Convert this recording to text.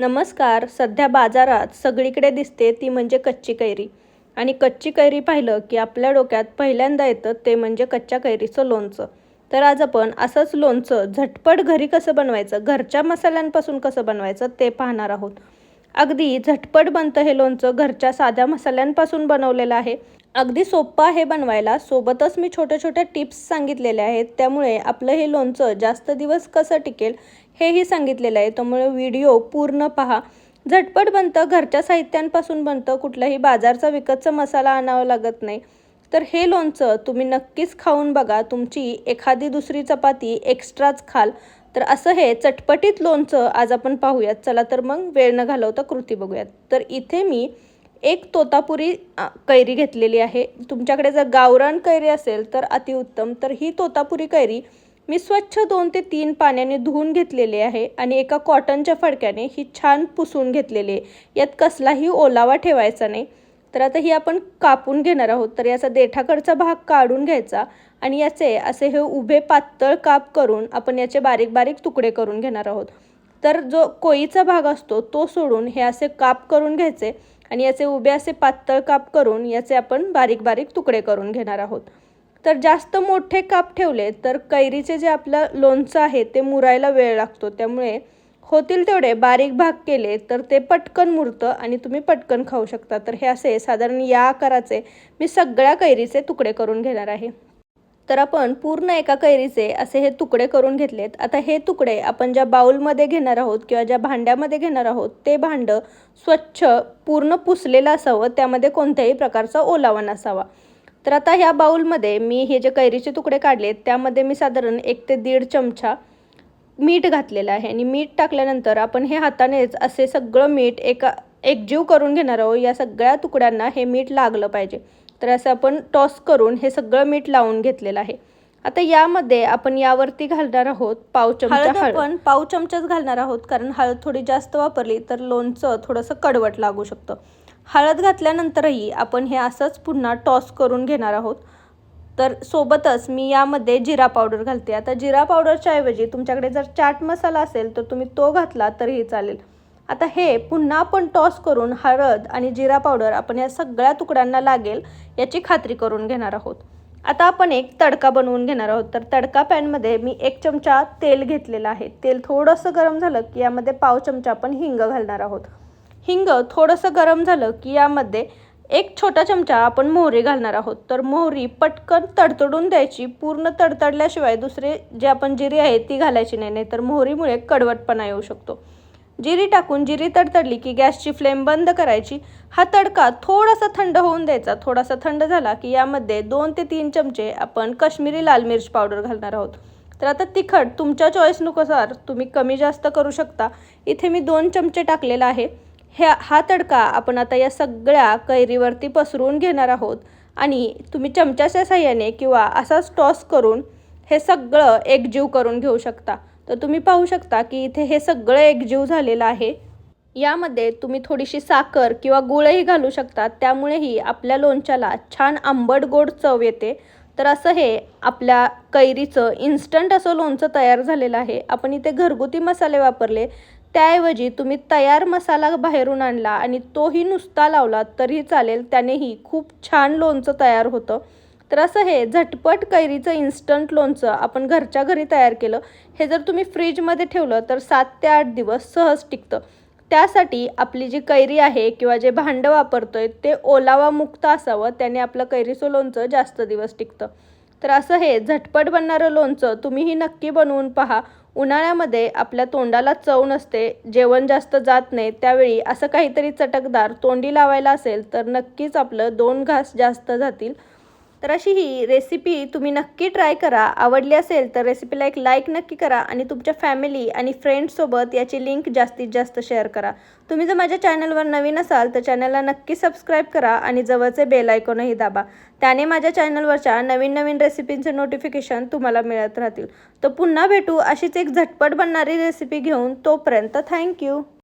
नमस्कार सध्या बाजारात सगळीकडे दिसते ती म्हणजे कच्ची कैरी. आणि कच्ची कैरी पाहिलं की आपल्या डोक्यात पहिल्यांदा येतं ते म्हणजे कच्च्या कैरीचं लोणचं. तर आज आपण असंच लोणचं झटपट घरी कसं बनवायचं घरच्या मसाल्यांपासून कसं बनवायचं ते पाहणार आहोत. अगदी झटपट बनतं हे लोणचं घरच्या साध्या मसाल्यांपासून बनवलेलं आहे. अगदी सोपं आहे बनवायला सोबतच मी छोट्या छोट्या टिप्स सांगितलेल्या आहेत. त्यामुळे आपलं हे लोणचं जास्त दिवस कसं टिकेल हेही सांगितलेलं आहे. त्यामुळे व्हिडिओ पूर्ण पहा. झटपट बनतं घरच्या साहित्यांपासून बनतं. कुठलाही बाजारचा विकतचा मसाला आणावा लागत नाही. तर हे लोणचं तुम्ही नक्कीच खाऊन बघा. तुमची एखादी दुसरी चपाती एक्स्ट्राच खाल. तर असं हे चटपटीत लोणचं आज आपण पाहूयात. चला तर मग वेळ न घालवता कृती बघूयात. तर इथे मी एक तोतापुरी कैरी घेतलेली आहे. तुमच्याकडे जर गावरान कैरी असेल तर अतिउत्तम तर ही तोतापुरी कैरी मी स्वच्छ दोन ते तीन पाण्याने धुवून घेतलेली आहे आणि एका कॉटनच्या फडक्याने ही छान पुसून घेतलेली आहे. यात कसलाही ओलावा ठेवायचा नाही. तर आता ही आपण कापून घेणार आहोत. तर याचा देठाकडचा भाग काढून घ्यायचा आणि याचे असे हे उभे पातळ काप करून आपण याचे बारीक बारीक तुकडे करून घेणार आहोत. तर जो कोळीचा भाग असतो तो सोडून हे असे काप करून घ्यायचे. आणि याचे उभे असे पातळ काप करून याचे आपण बारीक बारीक तुकडे करून घेणार आहोत. तर जास्त मोठे काप ठेवले तर कैरीचे जे आपलं लोणचं आहे ते मुरायला वेळ लागतो. त्यामुळे होतील तेवढे बारीक भाग केले तर ते पटकन मुरतं आणि तुम्ही पटकन खाऊ शकता. तर हे असे साधारण या आकाराचे मी सगळ्या कैरीचे तुकडे करून घेणार आहे. तर आपण पूर्ण एका कैरीचे असे हे तुकडे करून घेतलेत. आता हे तुकडे आपण ज्या बाउलमध्ये घेणार आहोत किंवा ज्या भांड्यामध्ये घेणार आहोत ते भांडं स्वच्छ पूर्ण पुसलेलं असावं त्यामध्ये कोणत्याही प्रकारचा ओलावा नसावा. तर आता ह्या बाउलमध्ये मी हे जे कैरीचे तुकडे काढलेत त्यामध्ये मी साधारण एक ते दीड चमचा मीठ घातलेलं आहे. आणि मीठ टाकल्यानंतर आपण हे हातानेच असे सगळं मीठ एका एकजीव करून घेणार आहोत. या सगळ्या तुकड्यांना हे मीठ लागलं पाहिजे. तर असं आपण टॉस करून हे सगळं मीठ लावून घेतलेलं आहे. आता यामध्ये आपण यावरती घालणार आहोत पाव चमचा आपण पाव चमचाच घालणार आहोत कारण हळद थोडी जास्त वापरली तर लोणचं थोडंसं कडवट लागू शकतं. हळद घातल्यानंतरही आपण हे असंच पुन्हा टॉस करून घेणार आहोत. तर सोबतच मी यामध्ये जिरा पावडर घालते. आता जिरा पावडरच्या ऐवजी तुमच्याकडे जर चाट मसाला असेल तर तुम्ही तो घातला तरीही चालेल. आता हे पुन्हा आपण टॉस करून हळद आणि जिरा पावडर आपण या सगळ्या तुकड्यांना लागेल याची खात्री करून घेणार आहोत. आता आपण एक तडका बनवून घेणार आहोत. तर तडका पॅनमध्ये मी एक चमचा तेल घेतलेलं आहे. तेल थोडंसं गरम झालं की यामध्ये पाव चमचा आपण हिंग घालणार आहोत. हिंग थोडंसं गरम झालं की यामध्ये एक छोटा चमचा आपण मोहरी घालणार आहोत. तर मोहरी पटकन तडतडून द्यायची. पूर्ण तडतडल्याशिवाय दुसरे जे आपण जिरी आहे ती घालायची नाही नाही तर मोहरीमुळे कडवटपणा येऊ शकतो. जिरी टाकून जिरी तडतडली की गॅसची फ्लेम बंद करायची. हा तडका थोडासा थंड होऊन द्यायचा. थोडासा थंड झाला की यामध्ये दोन ते तीन चमचे आपण काश्मीरी लाल मिरची पावडर घालणार आहोत. तर आता तिखट तुमच्या चॉईसनुसार तुम्ही कमी जास्त करू शकता. इथे मी दोन चमचे टाकलेला आहे. ह्या हा तडका आपण आता या सगळ्या कैरीवरती पसरवून घेणार आहोत. आणि तुम्ही चमच्याच्या साह्याने किंवा असाच टॉस करून हे सगळं एकजीव करून घेऊ शकता. तर तुम्ही पाहू शकता की इथे हे सगळं एकजीव झालेलं आहे. यामध्ये तुम्ही थोडीशी साखर किंवा गुळही घालू शकता. त्यामुळेही आपल्या लोणच्याला छान आंबट गोड चव येते. तर असं हे आपल्या कैरीचं इन्स्टंट असं लोणचं तयार झालेलं आहे. आपण इथे घरगुती मसाले वापरले. त्याऐवजी तुम्ही तयार मसाला बाहेरून आणला आणि तोही नुसता लावला तरी चालेल. त्यानेही खूप छान लोणचं तयार होतं. तर असं हे झटपट कैरीचं इन्स्टंट लोणचं आपण घरच्या घरी तयार केलं हे जर तुम्ही फ्रीजमध्ये ठेवलं तर सात ते आठ दिवस सहज टिकतं. त्यासाठी आपली जी कैरी आहे किंवा जे भांडं वापरतोय ते ओलावा मुक्त असावं त्याने आपलं कैरीचं लोणचं जास्त दिवस टिकतं. तर असं हे झटपट बनणारं लोणचं तुम्हीही नक्की बनवून पहा. उन्हाळ्यामध्ये आपल्या तोंडाला चव नसते जेवण जास्त जात नाही त्यावेळी असं काहीतरी चटकदार तोंडी लावायला असेल तर नक्कीच आपलं दोन घास जास्त जातील. तर अशी ही रेसिपी तुम्ही नक्की ट्राय करा. आवडली असेल तर रेसिपीला एक लाईक नक्की करा आणि तुमच्या फॅमिली आणि फ्रेंड्ससोबत याची लिंक जास्तीत जास्त शेअर करा. तुम्ही जर माझ्या चॅनलवर नवीन असाल तर चॅनलला नक्की सबस्क्राईब करा आणि जवळचे बेल आयकॉनही दाबा. त्याने माझ्या चॅनलवरच्या नवीन नवीन रेसिपींचे नोटिफिकेशन तुम्हाला मिळत राहतील. तर पुन्हा भेटू अशीच एक झटपट बनणारी रेसिपी घेऊन तोपर्यंत थँक्यू